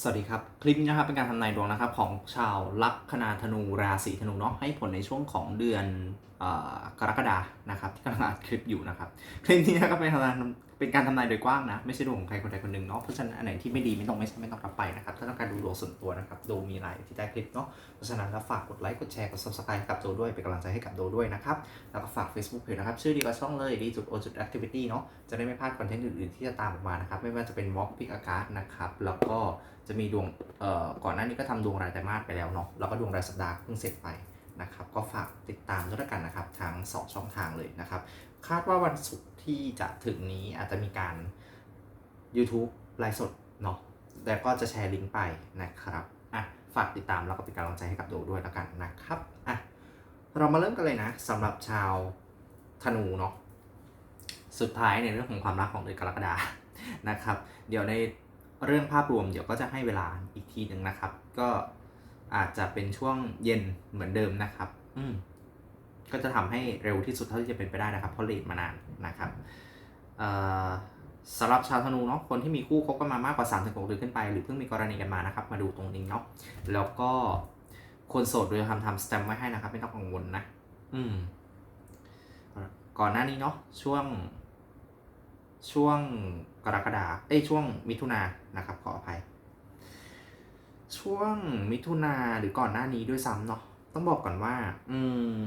สวัสดีครับ คลิปนี้นะครับเป็นการทำนายดวงนะครับของชาวลัคนาธนูราศีธนูเนาะให้ผลในช่วงของเดือน กรกฎานะครับที่กำลังอัดคลิปอยู่นะครับคลิปนี้นะครับเป็นการทำนายเป็นการทำนายโดยกว้างนะ ไม่ใช่ดวงของใครคนใดคนหนึ่งเนาะเพราะฉะนั้นอันไหนที่ไม่ดีไม่ต้องไม่ไม่ต้องรับไปนะครับถ้าต้องการดูดวงส่วนตัวนะครับโดมีไลน์ที่ใต้คลิปเนาะเพราะฉะนั้นแล้วฝากกดไลค์กดแชร์กด subscribe กับโดด้วยเป็นกำลังใจให้กับโดด้วยนะครับแล้วก็ฝาก Facebook Page นะครับชื่อดียวกับช่องเลยดีจุดโอจุด activity เนาะจะได้ไม่พลาดคอนเทนต์อื่นๆที่จะตามออกมานะครับไม่ว่าจะเป็น walk pick a card นะครับแล้วก็จะมีดวงเอ่อก่อนหน้านี้ก็ทำดวงรายไตรมาสไปแล้วเนาะแล้วก็ดวงรายสัปดาห์เพิ่งเสร็จไป นะครับ ก็ฝากติดตามด้วยละกันนะครับทาง2 ช่องทางเลยนะครับ คาดว่าวันศุกร์ที่จะถึงนี้อาจจะมีการ YouTube ไลฟ์สดเนาะแล้วก็จะแชร์ลิงก์ไปนะครับอะฝากติดตามแล้วก็เป็นกำลังใจให้กับโดด้วยละกันนะครับอะเรามาเริ่มกันเลยนะสำหรับชาวธนูเนาะสุดท้ายในเรื่องของความรักของเดือนกรกฎานะครับ เดี๋ยวในเรื่องภาพรวมเดี๋ยวก็จะให้เวลาอีกทีหนึ่งนะครับ ก็ อาจจะเป็นช่วงเย็นเหมือนเดิมนะครับ อืมก็จะทำให้เร็วที่สุดเท่าที่จะเป็นไปได้นะครับเพราะเลทมานานนะครับเอ่อสำหรับชาวธนูเนาะคนที่มีคู่คบกันมามากกว่า3าถึงหเดือนขึ้นไป หรือเพิ่งมีกรณีกันมานะครับ มาดูตรงนี้เนาะแล้วก็คนโสดโดยทำทำสแตมป์ไว้ให้นะครับ ไม่ต้องกังวลนะ อืม ก่อนหน้านี้เนาะช่วง ช่วงกรกฎาเอ้ยช่วงมิถุนายนนะครับ ขออภัย ช่วงมิถุนาหรือก่อนหน้านี้ด้วยซ้ำเนาะต้องบอกก่อนว่า อืม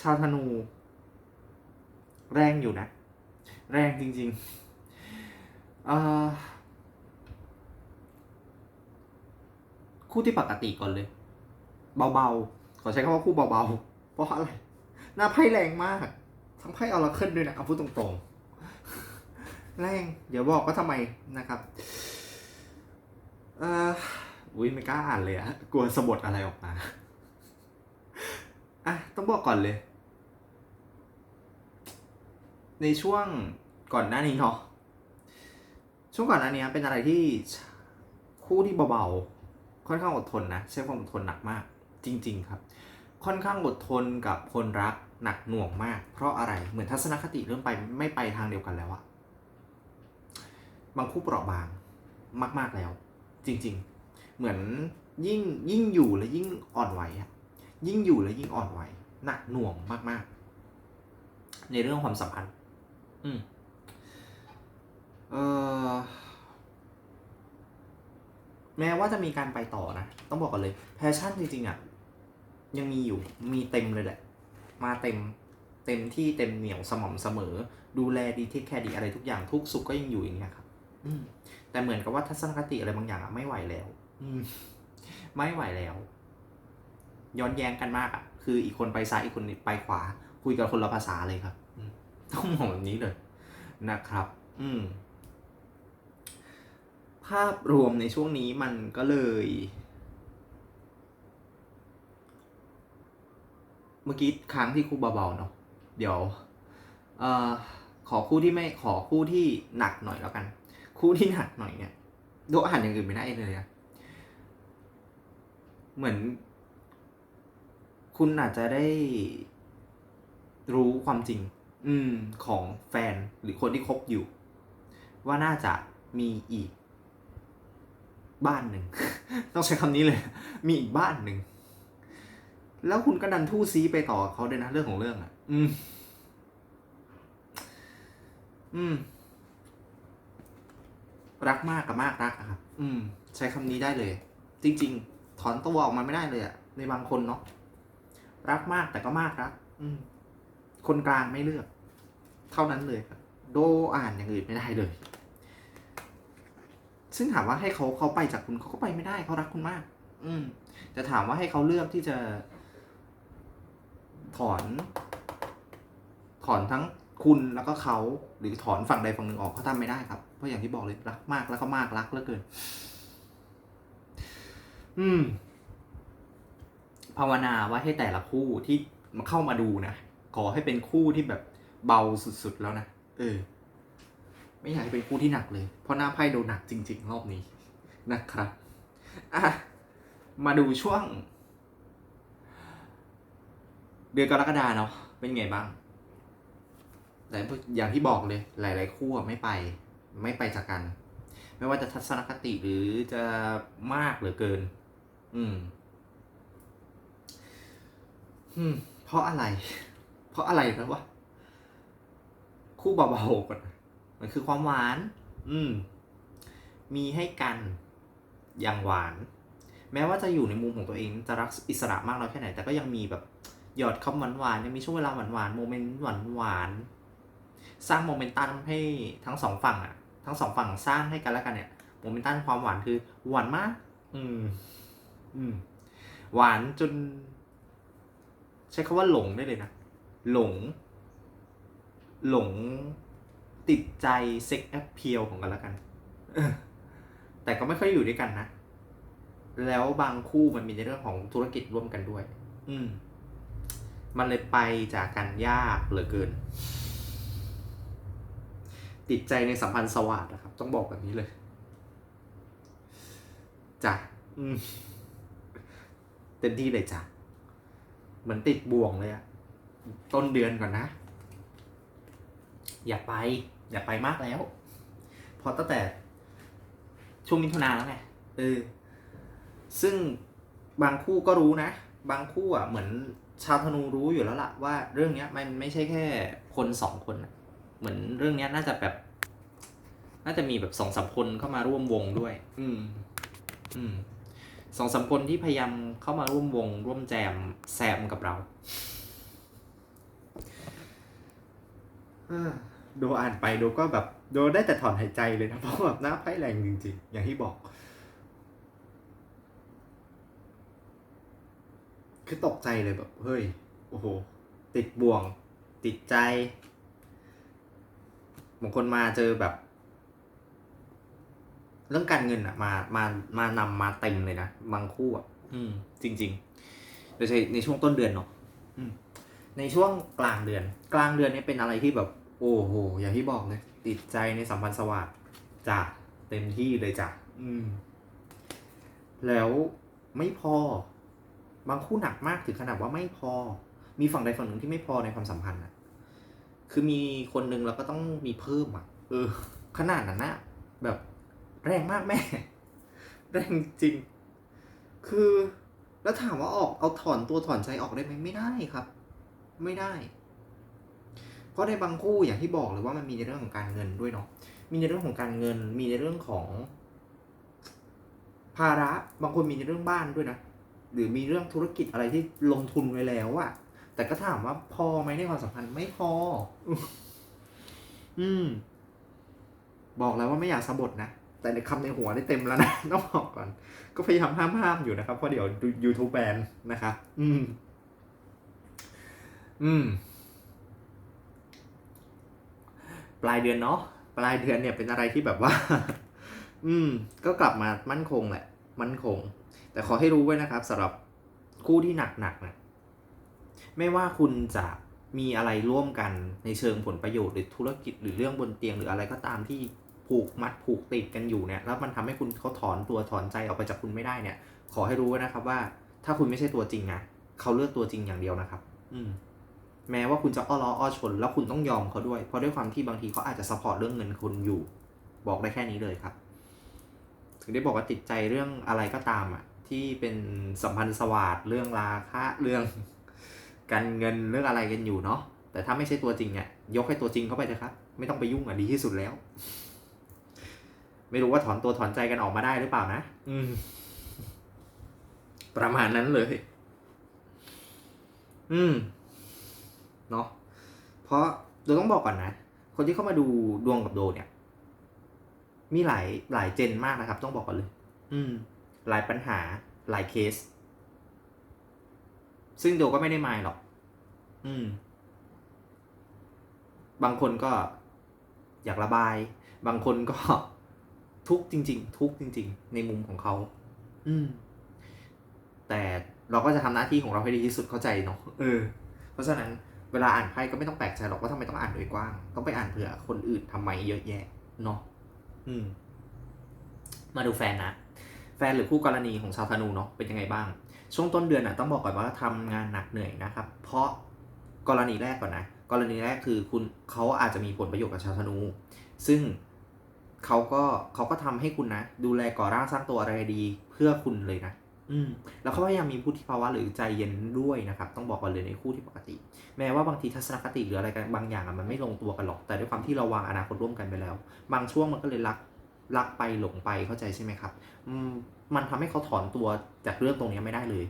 ชาวธนู แรงอยู่นะ แรงจริงๆเอ่อคู่ที่ปกติก่อนเลย เบาๆ ขอใช้คำว่าคู่เบาๆ เพราะอะไร หน้าไพ่แรงมาก ทั้งไพ่ออราเคิลด้วยนะเอาพูดตรงๆ แรง เดี๋ยวบอกว่าทำไมนะครับ เอออุ้ยไม่กล้าอ่านเลยอะกลัวสะบดอะไรออกมาอะต้องบอกก่อนเลย ในช่วงก่อนหน้านี้เนาะช่วงก่อนหน้านี้เป็นอะไรที่คู่ที่เบาๆค่อนข้างอดทนนะใช้ความอดทนหนักมาก จริง ๆ ครับ ค่อนข้างอดทนกับคนรักหนักหน่วงมาก เพราะอะไรเหมือนทัศนคติเริ่มไปไม่ไปทางเดียวกันแล้วอะบางคู่เปราะบางมาก ๆแล้ว จริง ๆ เหมือนยิ่งยิ่งอยู่แล้วยิ่งอ่อนไหวอะยิ่งอยู่แล้วยิ่งอ่อนไหวหนักหน่วงมากๆ ในเรื่องความสัมพันธ์ อืมเออแม้ว่าจะมีการไปต่อนะ ต้องบอกกันเลยแพชชั่นจริงๆอะยังมีอยู่มีเต็มเลยแหละ มาเต็มเต็มที่เต็มเหนียวสม่ำเสมอ ดูแลดีเทคแคร์ดีอะไรทุกอย่างทุกสุขก็ยังอยู่อย่างเงี้ยครับ อืมแต่เหมือนกับว่าทัศนคติอะไรบางอย่างอะไม่ไหวแล้ว อืมไม่ไหวแล้ว ย้อนแย้งกันมากอะคืออีกคนไปซ้ายอีกคนไปขวา คุยกันคนละภาษาเลยครับอืมต้องมองแบบนี้เลยนะครับ อืม ภาพรวมในช่วงนี้มันก็เลย เมื่อกี้ค้างที่คู่เบาๆเนาะเดี๋ยวเอ่อขอคู่ที่ไม่ขอคู่ที่หนักหน่อยแล้วกัน คู่ที่หนักหน่อยเนี่ยดูอาหารอย่างอื่นไม่ได้เลยนะเหมือน คุณอาจจะได้รู้ความจริง อืม ของแฟนหรือคนที่คบอยู่ ว่าน่าจะมีอีก บ้านหนึ่ง ต้องใช้คำนี้เลย มีอีกบ้านหนึ่ง แล้วคุณก็ดันทู่ซีไปต่อเขาด้วยนะ เรื่องของเรื่องอะ อืม อืม รักมากกับมากรักอะครับ อืม ใช้คำนี้ได้เลย จริง ๆ ถอนตัวออกมาไม่ได้เลยอะในบางคนเนาะรักมากแต่ก็มากรัก อืม คนกลางไม่เลือก เท่านั้นเลยครับโดอ่านอย่างอื่นไม่ได้เลย ซึ่งถามว่าให้เขาเขาไปจากคุณเขาก็ไปไม่ได้เขารักคุณมาก อืมแต่ถามว่าให้เขาเลือกที่จะ ถอน ถอนทั้ง คุณแล้วก็เขาหรือถอนฝั่งใดฝั่งหนึ่งออกเขาทำไม่ได้ครับ เพราะอย่างที่บอกเลยรักมากแล้วก็มากรักเหลือเกิน อืม ภาวนาว่าให้แต่ละคู่ที่มาเข้ามาดูนะขอให้เป็นคู่ที่แบบเบาสุดๆแล้วนะเออ ไม่อยากให้เป็นคู่ที่หนักเลย เพราะหน้าไพ่โดนหนักจริง ๆ รอบนี้นะครับอะมาดูช่วง เดือนกรกฎาเนาะเป็นไงบ้าง แต่อย่างที่บอกเลยหลาย ๆ คู่ไม่ไป ไม่ไปจากกัน ไม่ว่าจะทัศนคติหรือจะมากหลือเกิน อืม อืม เพราะอะไร เพราะอะไรนะวะคู่เบาๆก่อนนมันคือความหวาน อืม มีให้กันอย่างหวาน แม้ว่าจะอยู่ในมุมของตัวเองจะรักอิสระมากน้อยแค่ไหน แต่ก็ยังมีแบบหยอดคำหวานหวานๆยังมีช่วงเวลาหวานหวานๆโมเมนต์หวานหวานๆ สร้างโมเมนตัมให้ทั้งสองฝั่งอะทั้งสองฝั่งสร้างให้กันและกันเนี่ยโมเมนตัมความหวานคือหวานมาก อืม อืม หวานจน ใช้คำว่าหลงได้เลยนะ หลง หลงติดใจเซ็กแอปเพียลของกันและกันแต่ก็ไม่ค่อยอยู่ด้วยกันนะ แล้วบางคู่มันมีในเรื่องของธุรกิจร่วมกันด้วย อืม มันเลยไปจากกันยากเหลือเกิน ติดใจในสัมพันธ์สวัสดนะครับ ต้องบอกแบบนี้เลยจ้ะเต็มที่เลยจ้ะเหมือนติดบ่วงเลยอะต้นเดือนก่อนนะ อย่าไป อย่าไปมากแล้วเพราะตั้งแต่ช่วงมิถุนาแล้วไงเออซึ่งบางคู่ก็รู้นะ บางคู่อะเหมือนชาวธนูรู้อยู่แล้วล่ะว่าเรื่องเนี้ยมันไม่ใช่แค่คนสองคนอะ เหมือนเรื่องเนี้ยน่าจะแบบ น่าจะมีแบบสองสามคนเข้ามาร่วมวงด้วย อืม อืมสองสามคนที่พยายามเข้ามาร่วมวง ร่วมแจมแซมกับเราเอ้อโดอ่านไปโดก็แบบโดได้แต่ถอนหายใจเลยนะเพราะแบบหน้าไพ่แรงจริงๆ อย่างที่บอก คือตกใจเลยแบบ เฮ้ย โอ้โห ติดบ่วง ติดใจ บางคนมาเจอแบบ เรื่องการเงินอะมามามานำมาเต็มเลยนะบางคู่อะอืม จริงๆโดยเฉพาะในช่วงต้นเดือนเนาะอืมในช่วงกลางเดือน กลางเดือนนี้เป็นอะไรที่แบบ โอ้โหอย่างที่บอกเลย ติดใจในสัมพันธ์สวัสดิ์จ้ะเต็มที่เลยจ้ะอืม แล้วไม่พอ บางคู่หนักมากถึงขนาดว่าไม่พอ มีฝั่งใดฝั่งหนึ่งที่ไม่พอในความสัมพันธ์อะ คือมีคนหนึ่งเราก็ต้องมีเพิ่มอะเออ ขนาดนั้นนะแบบแรงมากแม่ แรงจริง คือแล้วถามว่าออกเอาถอนตัวถอนใจออกได้ไหมไม่ได้ครับ ไม่ได้ เพราะในบางคู่อย่างที่บอกเลยว่ามันมีในเรื่องของการเงินด้วยเนาะมีในเรื่องของการเงิน มีในเรื่องของ ภาระบางคนมีในเรื่องบ้านด้วยนะหรือมีเรื่องธุรกิจอะไรที่ลงทุนไว้แล้วอะ แต่ก็ถามว่าพอไหมในความสัมพันธ์ไม่พอ อืม บอกแล้วว่าไม่อยากสะบดนะ แต่ในคำในหัวได้เต็มแล้วนะต้องบอกก่อน ก็พยายามห้ามห้ามอยู่นะครับเพราะเดี๋ยวยูทูบแบนนะครับ อืม อืม ปลายเดือนเนาะปลายเดือนเนี่ยเป็นอะไรที่แบบว่า อืม ก็กลับมามั่นคงแหละ มั่นคง แต่ขอให้รู้ไว้นะครับสำหรับคู่ที่หนักๆนะ ไม่ว่าคุณจะมีอะไรร่วมกันในเชิงผลประโยชน์หรือธุรกิจหรือเรื่องบนเตียงหรืออะไรก็ตามที่ผูกมัดผูกติดกันอยู่เนี่ยแล้วมันทำให้คุณเขาถอนตัวถอนใจออกไปจากคุณไม่ได้เนี่ย ขอให้รู้ไว้นะครับว่า ถ้าคุณไม่ใช่ตัวจริงนะเขาเลือกตัวจริงอย่างเดียวนะครับ อืมแม้ว่าคุณจะอ้อล้ออ้อชน แล้วคุณต้องยอมเขาด้วย เพราะด้วยความที่บางทีเขาอาจจะสปอร์ตเรื่องเงินคุณอยู่ บอกได้แค่นี้เลยครับ ถึงได้บอกว่าติดใจเรื่องอะไรก็ตามอะที่เป็นสัมพันธ์สวัสดเรื่องราคะเรื่อง การเงินเรื่องอะไรกันอยู่เนาะแต่ถ้าไม่ใช่ตัวจริงเนี่ยยกให้ตัวจริงเข้าไปเลยครับ ไม่ต้องไปยุ่งอะดีที่สุดแล้ว ไม่รู้ว่าถอนตัวถอนใจกันออกมาได้หรือเปล่านะอืม ประมาณนั้นเลย อืมเนาะเพราะโดยต้องบอกก่อนนะ คนที่เข้ามาดูดวงกับโดเนี่ย มีหลายหลายเจนมากนะครับ ต้องบอกก่อนเลย อืม หลายปัญหาหลายเคส ซึ่งโดก็ไม่ได้มายหรอก อืม บางคนก็อยากระบาย บางคนก็ทุกข์จริง ๆ ทุกข์จริง ๆ ในมุมของเขา อืม แต่เราก็จะทำหน้าที่ของเราให้ดีที่สุดเข้าใจเนาะเออ เพราะฉะนั้นเวลาอ่านไพ่ก็ไม่ต้องแปลกใจหรอกว่าทำไมต้องอ่านโดยกว้าง ต้องไปอ่านเผื่อคนอื่นทำไมเยอะแยะเนาะอืม มาดูแฟนนะ แฟนหรือคู่กรณีของชาวธนูเนาะเป็นยังไงบ้าง ช่วงต้นเดือนน่ะต้องบอกก่อนว่าทำงานหนักเหนื่อยนะครับ เพราะ กรณีแรกก่อนนะ กรณีแรกคือคุณเขาอาจจะมีผลประโยชน์กับชาวธนู ซึ่งเขาก็เขาก็ทำให้คุณนะ ดูแลก่อร่างสร้างตัวอะไรดีเพื่อคุณเลยนะ อืม แล้วเขาพยายามมีพุทธิภาวะหรือใจเย็นด้วยนะครับ ต้องบอกก่อนเลยในคู่ที่ปกติ แม้ว่าบางทีทัศนคติหรืออะไรกันบางอย่างมันไม่ลงตัวกันหรอก แต่ด้วยความที่เราวางอนาคตร่วมกันไปแล้ว บางช่วงมันก็เลยรักรักไปหลงไปเข้าใจใช่ไหมครับมมันทำให้เขาถอนตัวจากเรื่องตรงนี้ไม่ได้เลย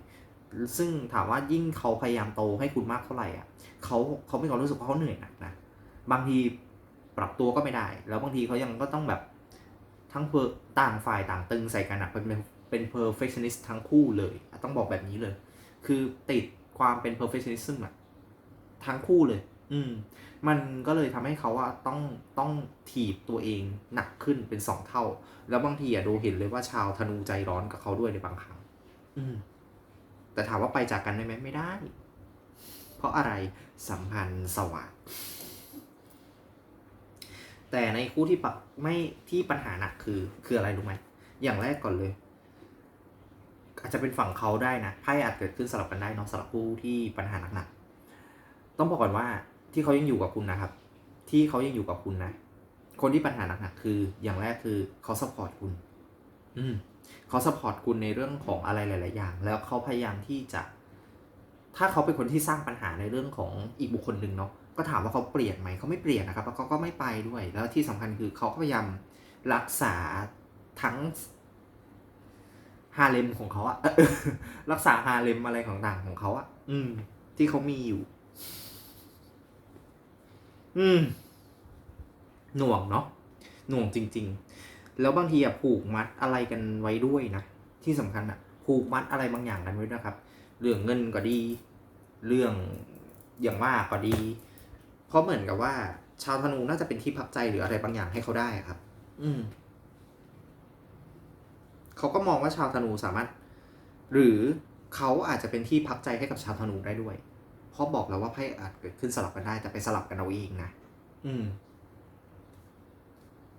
ซึ่งถามว่ายิ่งเขาพยายามโตให้คุณมากเท่าไหร่อะเขาเขาไม่ความรู้สึกว่าเขาเหนื่อยหนักนะบางทีปรับตัวก็ไม่ได้ แล้วบางทีเขายังก็ต้องแบบทั้งเพอต่างฝ่ายต่างตึงใส่กันอะเป็นเป็นเป็น perfectionist ทั้งคู่เลย ต้องบอกแบบนี้เลย คือติดความเป็น perfectionism อะทั้งคู่เลย อืม มันก็เลยทำให้เขาว่าต้องต้องถีบตัวเองหนักขึ้นเป็นสองเท่า แล้วบางทีอะดูเห็นเลยว่าชาวธนูใจร้อนกับเขาด้วยในบางครั้ง อืม แต่ถามว่าไปจากกันได้ไหมไม่ได้ เพราะอะไรสัมพันธ์สวัสดแต่ในคู่ที่ปะไม่ที่ปัญหาหนักคือคืออะไรรู้ไหมอย่างแรกก่อนเลย อาจจะเป็นฝั่งเขาได้นะไพ่อาจเกิดขึ้นสลับกันได้นาะสำหรับคู่ที่ปัญหาหนักๆต้องบอกก่อนว่าที่เขายังอยู่กับคุณนะครับ ที่เขายังอยู่กับคุณนะ คนที่ปัญหาหนักๆคือ อย่างแรกคือเขาซัพพอร์ตคุณ อืม เขาซัพพอร์ตคุณในเรื่องของอะไรหลาย ๆ อย่าง แล้วเขาพยายามที่จะ ถ้าเขาเป็นคนที่สร้างปัญหาในเรื่องของอีกบุคคลหนึ่งเนาะก็ถามว่าเขาเปลี่ยนไหมเขาไม่เปลี่ยนนะครับแล้วเขาก็ไม่ไปด้วย แล้วที่สำคัญคือเขาก็พยายามรักษาทั้งฮาเลมของเขาอะรักษาฮาเลมอะไรของต่างของเขาอะอืม ที่เขามีอยู่ อืม หน่วงเนาะหน่วงจริง ๆ แล้วบางทีอะผูกมัดอะไรกันไว้ด้วยนะ ที่สำคัญอะผูกมัดอะไรบางอย่างกันไว้นะครับ เรื่องเงินก็ดี เรื่องอย่างว่าก็ดี เพราะเหมือนกับว่า ชาวธนูน่าจะเป็นที่พักใจหรืออะไรบางอย่างให้เขาได้อะครับ อืมเขาก็มองว่าชาวธนูสามารถ หรือเขาอาจจะเป็นที่พักใจให้กับชาวธนูได้ด้วย เพราะบอกแล้วว่าไพ่อาจเกิดขึ้นสลับกันได้แต่ไปสลับกันเอาเองนะ อืม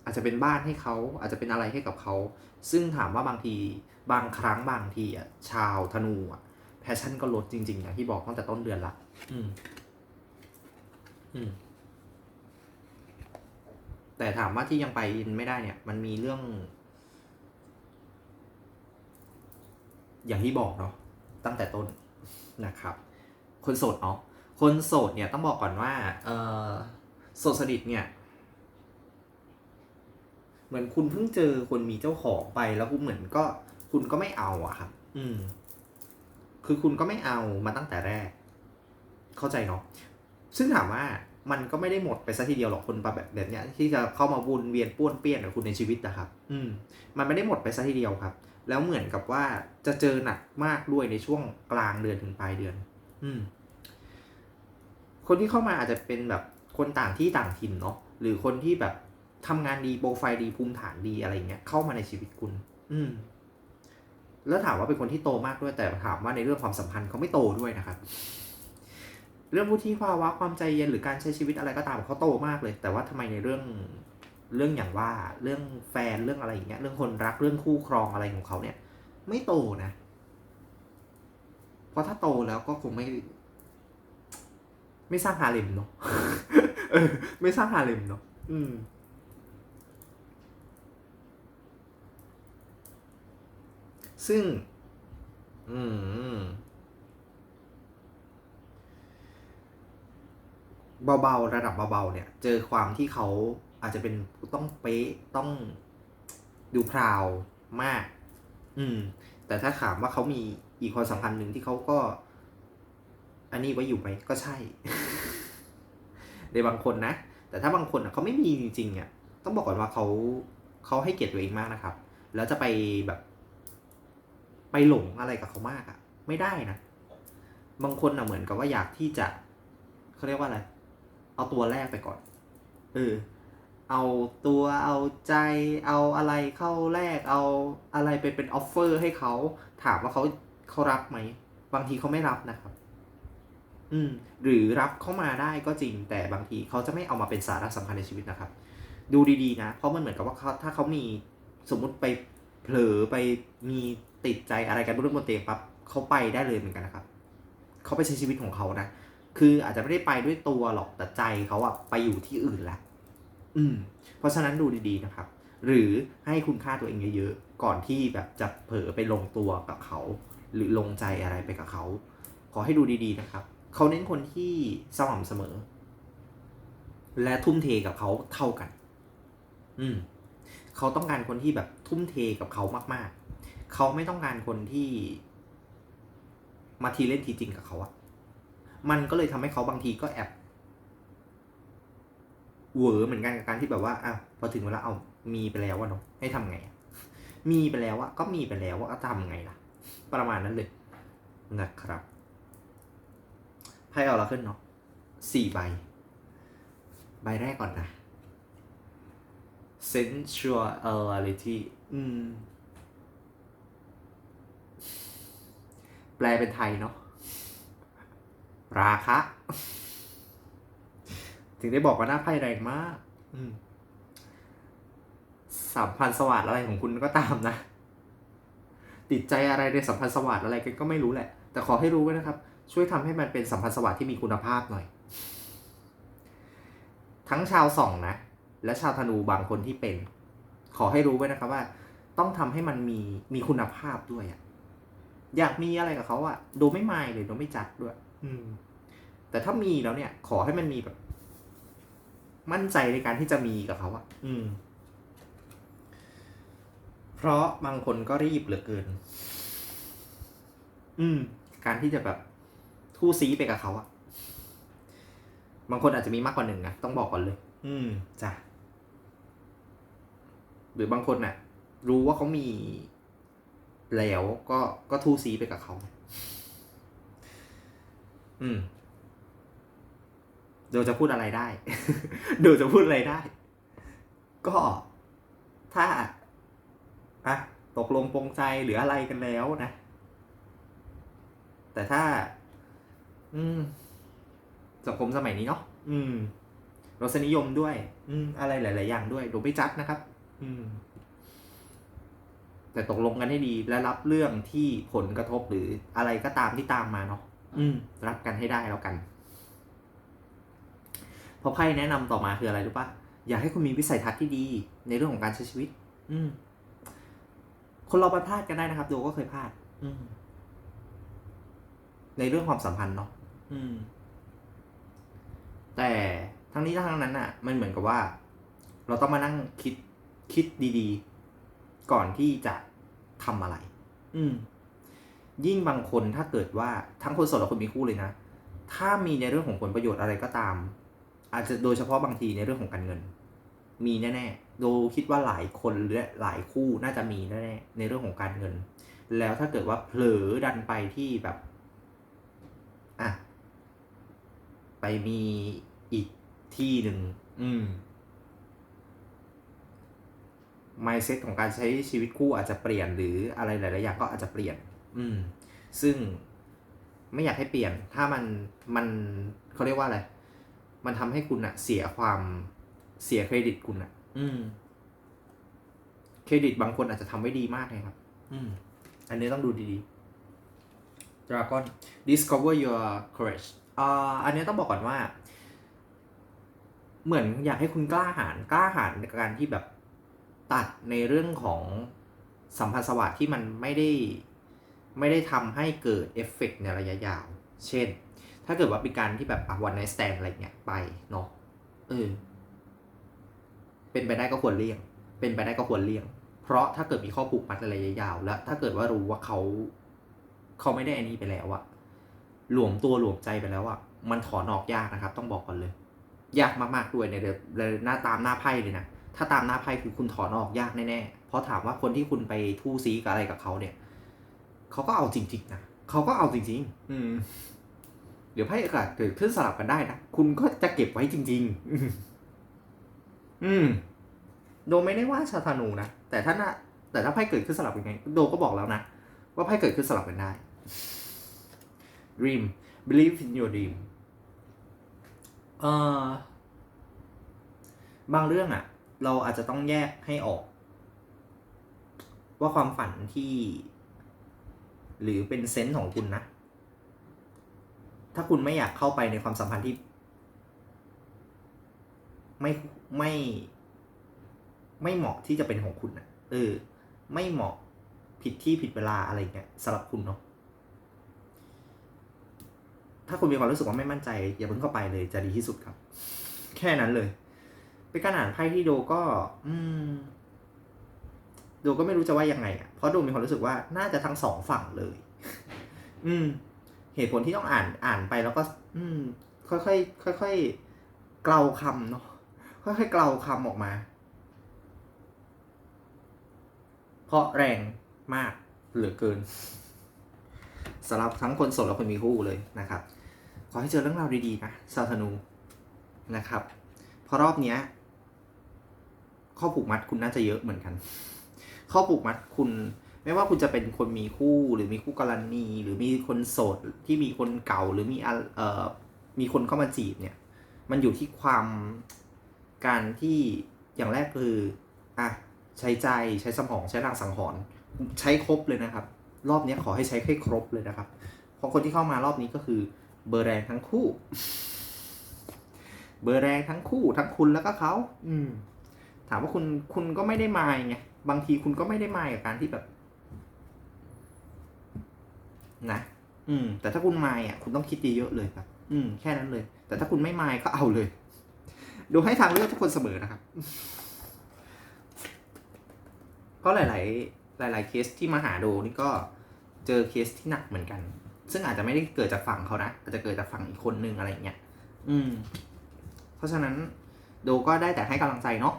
อาจจะเป็นบ้านให้เขาอาจจะเป็นอะไรให้กับเขา ซึ่งถามว่าบางทีบางครั้งบางทีอะชาวธนูอะแพชชั่นก็ลดจริงๆอย่างที่บอกตั้งแต่ต้นเดือนละอืม อืม แต่ถามว่าที่ยังไปไม่ได้เนี่ย มันมีเรื่อง อย่างที่บอกเนาะตั้งแต่ต้นนะครับ คนโสดเนาะคนโสดเนี่ยต้องบอกก่อนว่า เออโสดสนิทเนี่ย เหมือนคุณเพิ่งเจอคนมีเจ้าของไปแล้วคุณเหมือนก็ คุณก็ไม่เอาอะครับ อืม คือคุณก็ไม่เอามาตั้งแต่แรก เข้าใจเนาะซึ่งถามว่ามันก็ไม่ได้หมดไปซะทีเดียวหรอกคนแบบแบบเนี้ย ที่จะเข้ามาวนเวียนป้วนเปี้ยนกับคุณในชีวิตนะครับ อืม มันไม่ได้หมดไปซะทีเดียวครับ แล้วเหมือนกับว่าจะเจอหนักมากด้วยในช่วงกลางเดือนถึงปลายเดือน อืม คนที่เข้ามาอาจจะเป็นแบบคนต่างที่ต่างถิ่นเนาะหรือคนที่แบบ ทำงานดีโปรไฟล์ดีภูมิฐานดีอะไรเงี้ยเข้ามาในชีวิตคุณ อืม แล้วถามว่าเป็นคนที่โตมากด้วยแต่ถามว่าในเรื่องความสัมพันธ์เขาไม่โตด้วยนะครับ เรื่องวุฒิภาวะความใจเย็นหรือการใช้ชีวิตอะไรก็ตามเขาโตมากเลย แต่ว่าทำไมในเรื่องเรื่องอย่างว่าเรื่องแฟนเรื่องอะไรอย่างเงี้ย เรื่องคนรักเรื่องคู่ครองอะไรของเขาเนี่ย ไม่โตนะ เพราะถ้าโตแล้วก็คงไม่ไม่สร้างฮาเลมเนาะ เออ ไม่สร้างฮาเลมเนาะ อืม ซึ่ง อืมเบาๆ ระดับเบาๆ เนี่ย เจอความที่เขาอาจจะเป็นต้องเป๊ะต้องดูพราวมาก อืม แต่ถ้าถามว่าเขามีอีกความสัมพันธ์หนึ่งที่เขาก็ อันนี้ไว้อยู่ไหมก็ใช่ ในบางคนนะ แต่ถ้าบางคนอะเขาไม่มีจริงๆอะต้องบอกก่อนว่าเขาเขาให้เกียรติตัวเองมากนะครับ แล้วจะไปแบบ ไปหลงอะไรกับเขามากอะไม่ได้นะ บางคนอะเหมือนกับว่าอยากที่จะเขาเรียกว่าอะไร เอาตัวแรกไปก่อน เออ เอาตัวเอาใจ เอาอะไรเข้าแรก เอาอะไรไปเป็นออฟเฟอร์ให้เขาถามว่าเขาเขารับไหม บางทีเขาไม่รับนะครับ อืม หรือรับเข้ามาได้ก็จริง แต่บางทีเขาจะไม่เอามาเป็นสาระสำคัญในชีวิตนะครับ ดูดีๆนะ เพราะมันเหมือนกับว่าเขาถ้าเขามีสมมุติไปเผลอไปมี ติดใจอะไรกันเรื่องบนเตียงปั๊บเขาไปได้เลยเหมือนกันนะครับเขาไปใช้ชีวิตของเขานะคืออาจจะไม่ได้ไปด้วยตัวหรอกแต่ใจเขาอะไปอยู่ที่อื่นล้วอืม เพราะฉะนั้นดูดีๆนะครับ หรือให้คุณค่าตัวเองเยอะๆก่อนที่แบบจะเผลอไปลงตัวกับเขา หรือลงใจอะไรไปกับเขาขอให้ดูดีๆนะครับเขาเน้นคนที่สม่ำเสมอ และทุ่มเทกับเขาเท่ากัน อืมเขาต้องการคนที่แบบทุ่มเทกับเขามากๆ เขาไม่ต้องการคนที่ มาทีเล่นทีจริงกับเขาอะมันก็เลยทำให้เขาบางทีก็แอบเหวอเหมือนกันกับการที่แบบว่าอะพอถึงเวลาเอามีไปแล้วอะเนาะให้ทำไงมีไปแล้วอะก็มีไปแล้วอะก็ทำไงล่ะ ประมาณนั้นเลยนะครับไพ่เอาละขึ้นเนาะสี่ใบ ใบแรกก่อนนะ sensuality อืม แปลเป็นไทยเนาะราคะ ถึงได้บอกว่าหน้าไพ่แรงมากอืมสัมพันธ์สวัสดอะไรของคุณก็ตามนะ ติดใจอะไรในสัมพันธ์สวัสดอะไรกันก็ไม่รู้แหละ แต่ขอให้รู้ไว้นะครับ ช่วยทำให้มันเป็นสัมพันธ์สวัสดที่มีคุณภาพหน่อย ทั้งชาวส่องนะ และชาวธนูบางคนที่เป็น ขอให้รู้ไว้นะครับว่า ต้องทำให้มันมีมีคุณภาพด้วยอะ อยากมีอะไรกับเขาอะดูไม่ไม่เลยดูไม่จัดด้วย อืม แต่ถ้ามีแล้วเนี่ย ขอให้มันมีแบบ มั่นใจในการที่จะมีกับเขาอะอืม เพราะบางคนก็รีบเหลือเกิน อืม การที่จะแบบทู่ซีไปกับเขาอะบางคนอาจจะมีมากกว่าหนึ่งนะต้องบอกก่อนเลย อืมจ้ะหรือบางคนน่ะ รู้ว่าเขามี แล้วก็ก็ทู่ซีไปกับเขา อืมเดี๋ยวจะพูดอะไรได้ เดี๋ยวจะพูดอะไรได้ ก็ถ้าอะตกลงปรงใจหรืออะไรกันแล้วนะ แต่ถ้า อืมสังคมสมัยนี้เนาะอืมรสนิยมด้วย อืม อะไรหลาย ๆ อย่างด้วยดูไม่จัดนะครับ อืม แต่ตกลงกันให้ดีและรับเรื่องที่ผลกระทบหรืออะไรก็ตามที่ตามมาเนาะอืม รับกันให้ได้แล้วกันเพราะไพ่แนะนำต่อมาคืออะไรรู้ปะอยากให้คุณมีวิสัยทัศน์ที่ดี ในเรื่องของการใช้ชีวิต อืม คนเราไปพลาดกันได้นะครับโดก็เคยพลาด อืม ในเรื่องความสัมพันธ์เนาะอืม แต่ทั้งนี้ทั้งนั้นอะ มันเหมือนกับว่า เราต้องมานั่งคิดคิดดีๆ ก่อนที่จะทำอะไร อืม ยิ่งบางคนถ้าเกิดว่าทั้งคนโสดและคนมีคู่เลยนะ ถ้ามีในเรื่องของผลประโยชน์อะไรก็ตาม อาจจะโดยเฉพาะบางทีในเรื่องของการเงิน มีแน่ๆโดคิดว่าหลายคนและหลายคู่น่าจะมีแน่ๆในเรื่องของการเงิน แล้วถ้าเกิดว่าเผลอดันไปที่แบบอะไปมีอีกที่หนึ่งอืม mindset ของการใช้ชีวิตคู่อาจจะเปลี่ยนหรืออะไรหลายๆอย่างก็อาจจะเปลี่ยน อืม ซึ่งไม่อยากให้เปลี่ยน ถ้ามันมันเขาเรียกว่าอะไร มันทำให้คุณอะเสียความเสียเครดิตคุณอะอืม เครดิตบางคนอาจจะทำไว้ดีมากเลยครับ อืม อันนี้ต้องดูดีๆ Dragon discover your courage อ่าอันนี้ต้องบอกก่อนว่า เหมือนอยากให้คุณกล้าหาญกล้าหาญในการที่แบบ ตัดในเรื่องของสัมพันธ์สวัสดิ์ที่มันไม่ได้ไม่ได้ทำให้เกิดเอฟเฟกต์ในระยะยาว เช่น ถ้าเกิดว่าเป็นการที่แบบวันไนสแตนอะไรเงี้ยไปเนาะเออเป็นไปได้ก็ควรเลี่ยง เป็นไปได้ก็ควรเลี่ยง เพราะถ้าเกิดมีข้อผูกมัดในระยะยาว แล้ว ถ้าเกิดว่ารู้ว่าเขาเขาไม่ได้อันนี้ไปแล้วอะหลวมตัวหลวมใจไปแล้วอะมันถอนออกยากนะครับ ต้องบอกก่อนเลย ยากมากๆด้วยในเดือนหน้าตามหน้าไพ่เลยนะ ถ้าตามหน้าไพ่คือคุณถอนออกยากแน่ๆ เพราะถามว่าคนที่คุณไปทู่ซีกับอะไรกับเขาเนี่ย เขาก็เอาจริงๆนะเขาก็เอาจริง ๆ อืมเดี๋ยวไพ่อากาศเกิดขึ้นสลับกันได้นะ คุณก็จะเก็บไว้จริง ๆ อืมอืมโดไม่ได้ว่าชาธนูนะ แต่ถ้าน่าแต่ถ้าไพ่เกิดขึ้นสลับกันไง โดก็บอกแล้วนะ ว่าไพ่เกิดขึ้นสลับกันได้ dream believe in your dream เอ่อบางเรื่องอะ่ะ เราอาจจะต้องแยกให้ออก ว่าความฝันที่ หรือเป็นเซนส์ของคุณนะ ถ้าคุณไม่อยากเข้าไปในความสัมพันธ์ที่ ไม่ไม่ ไม่เหมาะที่จะเป็นของคุณนะเออ ไม่เหมาะผิดที่ผิดเวลาอะไรเงี้ยสำหรับคุณเนาะถ้าคุณมีความรู้สึกว่าไม่มั่นใจ อย่าเพิ่งเข้าไปเลยจะดีที่สุดครับ แค่นั้นเลย เป็นการอ่านไพ่ที่โดก็ อืมโดก็ไม่รู้จะว่ายังไงอะเพราะโดมีความรู้สึกว่าน่าจะทั้งสองฝั่งเลย อืม เหตุผลที่ต้องอ่านอ่านไปแล้วก็ อืม ค่อยๆค่อยๆเกลาคำเนาะค่อยๆเกลาคำออกมา เพราะแรงมากเหลือเกินสำหรับทั้งคนโสดและคนมีคู่เลยนะครับ ขอให้เจอเรื่องราวดีๆนะชาวธนูนะครับ เพราะรอบเนี้ย ข้อผูกมัดคุณน่าจะเยอะเหมือนกัน ข้อผูกมัดคุณ ไม่ว่าคุณจะเป็นคนมีคู่หรือมีคู่กรณีหรือมีคนโสดที่มีคนเก่าหรือมีเอ่อมีคนเข้ามาจีบเนี่ย มันอยู่ที่ความการที่อย่างแรกคืออะใช้ใจใช้สมองใช้รางสังหรณ์ใช้ครบเลยนะครับ รอบนี้ขอให้ใช้ให้ครบเลยนะครับ เพราะคนที่เข้ามารอบนี้ก็คือเบอร์แรงทั้งคู่ เบอร์แรงทั้งคู่ทั้งคุณแล้วก็เขา อืมามว่าคุณคุณก็ไม่ได้มายไงบางทีคุณก็ไม่ได้มายกับการที่แบบ นะอืม แต่ถ้าคุณมายอะ คุณต้องคิดเยอะเลยครับ อืม แค่นั้นเลย แต่ถ้าคุณไม่มายก็เอาเลย ดูให้ทางเลือกทุกคนเสมอนะครับ เพราะหลาย ๆ หลาย ๆ เคสที่มาหาโดนี่ก็เจอเคสที่หนักเหมือนกัน ซึ่งอาจจะไม่ได้เกิดจากฝั่งเขานะอาจจะเกิดจากฝั่งอีกคนนึงอะไรเงี้ย อืม เพราะฉะนั้นโดก็ได้แต่ให้กำลังใจเนาะ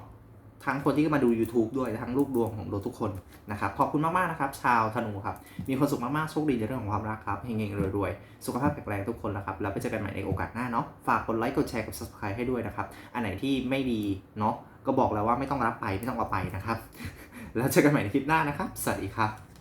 ทั้งคนที่มาดู YouTube ด้วยทั้งลูกดวงของเราทุกคนนะครับขอบคุณมากๆนะครับ ชาวธนูครับมีความสุขมากๆโชคดีในเรื่องของความรักครับเฮงๆรวยๆสุขภาพแข็งแรงทุกคนนะครับแล้วไปเจอกันใหม่ในโอกาสหน้าเนาะฝากกดไลค์กดแชร์กด subscribe ให้ด้วยนะครับอันไหนที่ไม่ดีเนาะก็บอกแล้วว่าไม่ต้องรับไปไม่ต้องเอาไปนะครับ แล้วเจอกันใหม่ในคลิปหน้านะครับสวัสดีครับ